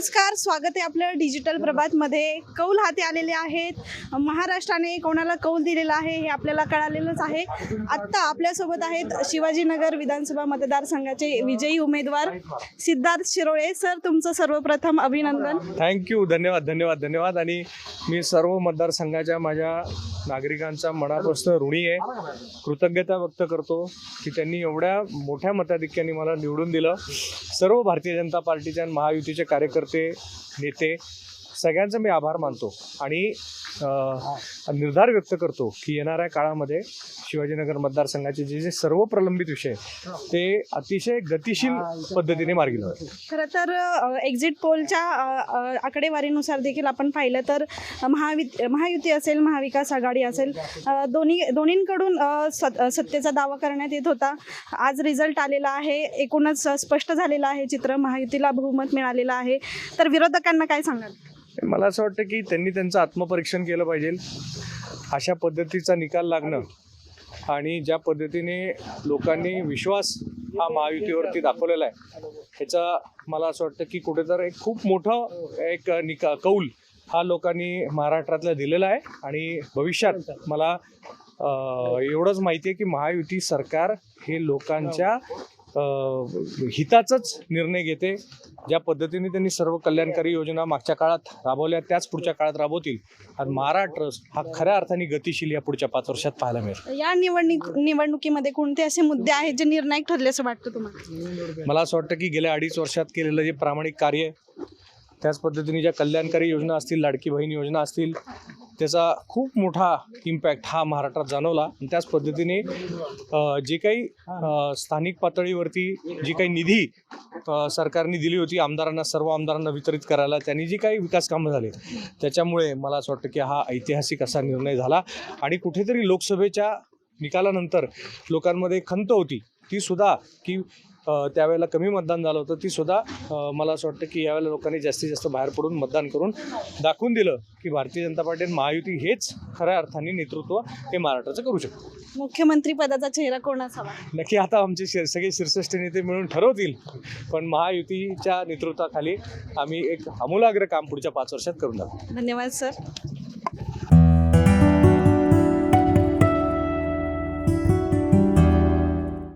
नमस्कार स्वागत आहे आपलं डिजिटल प्रभातमध्ये. कौल हाती आलेले आहेत. महाराष्ट्राने कोणाला कौल दिलेला आहे हे आपल्याला कळालेलंच आहे. आत्ता आपल्यासोबत आहेत शिवाजीनगर विधानसभा मतदारसंघाचे विजयी उमेदवार सिद्धार्थ शिरोळे. सर तुमचं सर्वप्रथम अभिनंदन. थँक्यू धन्यवाद धन्यवाद धन्यवाद. आणि मी सर्व मतदारसंघाच्या माझ्या नागरिकांचा मनापासून ऋणी आहे. कृतज्ञता व्यक्त करतो की त्यांनी एवढ्या मोठ्या मताधिक्याने मला निवडून दिलं. सर्व भारतीय जनता पार्टीचे आणि महायुतीचे कार्यकर्ते नेते सगळ्यांचा मी आभार मानतो आणि निर्धार व्यक्त करतो की येणाऱ्या काळामध्ये शिवाजीनगर मतदारसंघाचे जे जे सर्व प्रलंबित विषय ते अतिशय गतिशील पद्धतीने मार्गी लावतील खरं तर एक्झिट पोलच्या आकडेवारीनुसार देखील आपण पाहिलं तर महावि महायुती असेल महाविकास आघाडी असेल दोन्ही दोन्हींकडून सत्तेचा दावा करण्यात येत होता. आज रिझल्ट आलेला आहे एकूणच स्पष्ट झालेलं आहे चित्र महायुतीला बहुमत मिळालेलं आहे. तर विरोधकांना काय सांगाल? मला असं वाटतं की त्यांनी त्यांचं आत्मपरीक्षण केलं पाहिजे. अशा पद्धतीचा निकाल लागणं आणि ज्या पद्धतीने लोकांनी विश्वास हा महायुतीवरती दाखवलेला आहे ह्याचा मला असं वाटतं की कुठेतरी एक खूप मोठं एक निका कौल हा लोकांनी महाराष्ट्रातला दिलेला आहे आणि भविष्यात मला एवढंच माहिती आहे की महायुती सरकार हे लोकांच्या हिताचाच निर्णय घेते. ज्या पद्धतीने त्यांनी सर्व कल्याणकारी योजना मागच्या काळात राबवल्या त्याच पुढच्या काळात राबवतील. आणि महाराष्ट्र हा खऱ्या अर्थाने गतिशील या पुढच्या पाच वर्षात पाहायला मिळेल. या निवडणूक निवडणुकीमध्ये कोणते असे मुद्दे आहेत जे निर्णायक ठरले असं वाटतं तुम्हाला? मला असं वाटतं की गेल्या अडीच वर्षात केलेलं जे प्रामाणिक कार्य त्याच पद्धतीने ज्या कल्याणकारी योजना असतील लाडकी बहीण योजना असतील त्याचा खूप मोठा इम्पॅक्ट हा महाराष्ट्रात जाणवला. आणि त्याच पद्धतीने जे काही स्थानिक पातळीवरती जी काही निधी सरकारने दिली होती आमदारांना सर्व आमदारांना वितरित करायला त्यांनी जी काही विकास कामं झाले त्याच्यामुळे मला असं वाटतं की हा ऐतिहासिक असा निर्णय झाला. आणि कुठेतरी लोकसभेच्या निकालानंतर लोकांमध्ये खंत होती. ती सुद्धा की त्यावेळेला कमी मतदान झालं होतं ती सुद्धा अ, मला असं वाटतं की यावेळेला लोकांनी जास्तीत जास्त बाहेर पडून मतदान करून दाखवून दिलं की भारतीय जनता पार्टी आणि महायुती हेच खऱ्या अर्थाने नेतृत्व हे महाराष्ट्राचं करू शकतो. मुख्यमंत्री पदाचा चेहरा कोण असावा नक्की आता आमचे शिर सगळे शीर्षस्थ नेते मिळून ठरवतील पण महायुतीच्या नेतृत्वाखाली आम्ही एक आमूलाग्र काम पुढच्या पाच वर्षात करून दाखवू धन्यवाद सर.